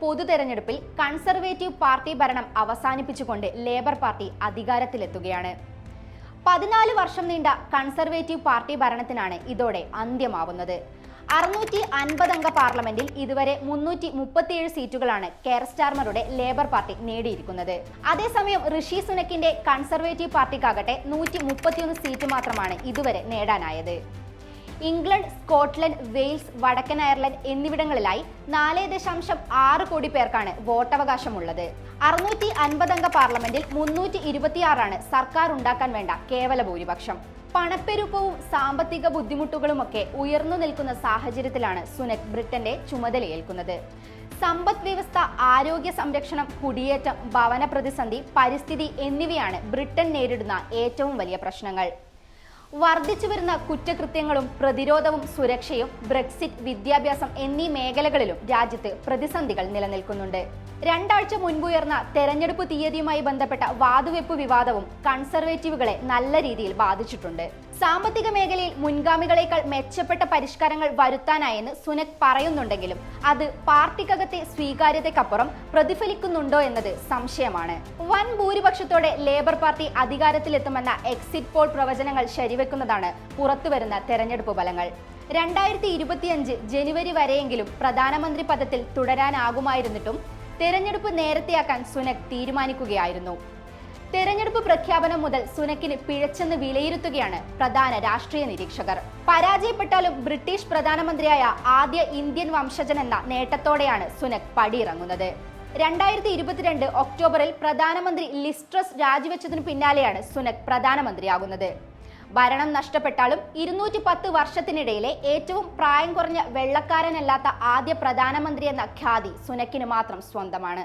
പൊതു തെരഞ്ഞെടുപ്പിൽ conservative party ഭരണം അവസാനിപ്പിച്ചുകൊണ്ട് ലേബർ പാർട്ടി അധികാരത്തിലെത്തുകയാണ്. പതിനാല് വർഷം നീണ്ട കൺസർവേറ്റീവ് പാർട്ടി ഭരണത്തിനാണ് ഇതോടെ അന്ത്യമാവുന്നത്. അറുന്നൂറ്റി അൻപത് അംഗ പാർലമെന്റിൽ ഇതുവരെ മുന്നൂറ്റി മുപ്പത്തിയേഴ് സീറ്റുകളാണ് കെയർ സ്റ്റാർമറുടെ ലേബർ പാർട്ടി നേടിയിരിക്കുന്നത്. അതേസമയം ഋഷി സുനക്കിന്റെ കൺസർവേറ്റീവ് പാർട്ടിക്കാകട്ടെ നൂറ്റി മുപ്പത്തിയൊന്ന് സീറ്റ് മാത്രമാണ് ഇതുവരെ നേടാനായത്. ഇംഗ്ലണ്ട് സ്കോട്ട്ലൻഡ് വെയിൽസ് വടക്കൻ അയർലൻഡ് എന്നിവിടങ്ങളിലായി നാല് ദശാംശം ആറ് കോടി പേർക്കാണ് വോട്ടവകാശമുള്ളത്. അറുന്നൂറ്റി അൻപതംഗ പാർലമെന്റിൽ മുന്നൂറ്റി ഇരുപത്തിയാറാണ് സർക്കാർ ഉണ്ടാക്കാൻ വേണ്ട കേവല ഭൂരിപക്ഷം. പണപ്പെരുപ്പവും സാമ്പത്തിക ബുദ്ധിമുട്ടുകളുമൊക്കെ ഉയർന്നു നിൽക്കുന്ന സാഹചര്യത്തിലാണ് സുനക് ബ്രിട്ടന്റെ ചുമതലയേൽക്കുന്നത്. സമ്പദ് വ്യവസ്ഥ ആരോഗ്യ സംരക്ഷണം കുടിയേറ്റം ഭവന പ്രതിസന്ധി പരിസ്ഥിതി എന്നിവയാണ് ബ്രിട്ടൻ നേരിടുന്ന ഏറ്റവും വലിയ പ്രശ്നങ്ങൾ. വർദ്ധിച്ചു വരുന്ന കുറ്റകൃത്യങ്ങളും പ്രതിരോധവും സുരക്ഷയും ബ്രെക്സിറ്റ് വിദ്യാഭ്യാസം എന്നീ മേഖലകളിലും രാജ്യത്ത് പ്രതിസന്ധികൾ നിലനിൽക്കുന്നുണ്ട്. രണ്ടാഴ്ച മുൻപുയർന്ന തെരഞ്ഞെടുപ്പ് തീയതിയുമായി ബന്ധപ്പെട്ട വാതുവെപ്പ് വിവാദവും കൺസർവേറ്റീവുകളെ നല്ല രീതിയിൽ ബാധിച്ചിട്ടുണ്ട്. സാമ്പത്തിക മേഖലയിൽ മുൻഗാമികളെക്കാൾ മെച്ചപ്പെട്ട പരിഷ്കാരങ്ങൾ വരുത്താനായെന്ന് സുനക് പറയുന്നുണ്ടെങ്കിലും അത് പാർട്ടിക്കകത്തെ സ്വീകാര്യതയ്ക്കപ്പുറം പ്രതിഫലിക്കുന്നുണ്ടോ എന്നത് സംശയമാണ്. വൻ ഭൂരിപക്ഷത്തോടെ ലേബർ പാർട്ടി അധികാരത്തിലെത്തുമെന്ന എക്സിറ്റ് പോൾ പ്രവചനങ്ങൾ ശരിവെക്കുന്നതാണ് പുറത്തുവരുന്ന തെരഞ്ഞെടുപ്പ് ഫലങ്ങൾ. രണ്ടായിരത്തി ഇരുപത്തിയഞ്ച് ജനുവരി വരെയെങ്കിലും പ്രധാനമന്ത്രി പദത്തിൽ തുടരാനാകുമായിരുന്നിട്ടും തെരഞ്ഞെടുപ്പ് നേരത്തെയാക്കാൻ സുനക് തീരുമാനിക്കുകയായിരുന്നു. തെരഞ്ഞെടുപ്പ് പ്രഖ്യാപനം മുതൽ സുനക്കിന് പിഴച്ചെന്ന് വിലയിരുത്തുകയാണ് പ്രധാന രാഷ്ട്രീയ നിരീക്ഷകർ. പരാജയപ്പെട്ടാലും ബ്രിട്ടീഷ് പ്രധാനമന്ത്രിയായ ആദ്യ ഇന്ത്യൻ വംശജൻ എന്ന നേട്ടത്തോടെയാണ് സുനക് പടിയിറങ്ങുന്നത്. രണ്ടായിരത്തി ഇരുപത്തിരണ്ട് ഒക്ടോബറിൽ പ്രധാനമന്ത്രി ലിസ്ട്രസ് രാജിവെച്ചതിനു പിന്നാലെയാണ് സുനക് പ്രധാനമന്ത്രിയാകുന്നത്. ഭരണം നഷ്ടപ്പെട്ടാലും ഇരുന്നൂറ്റി പത്ത് വർഷത്തിനിടയിലെ ഏറ്റവും പ്രായം കുറഞ്ഞ വെള്ളക്കാരനല്ലാത്ത ആദ്യ പ്രധാനമന്ത്രി എന്ന ഖ്യാതി സുനക്കിന് മാത്രം സ്വന്തമാണ്.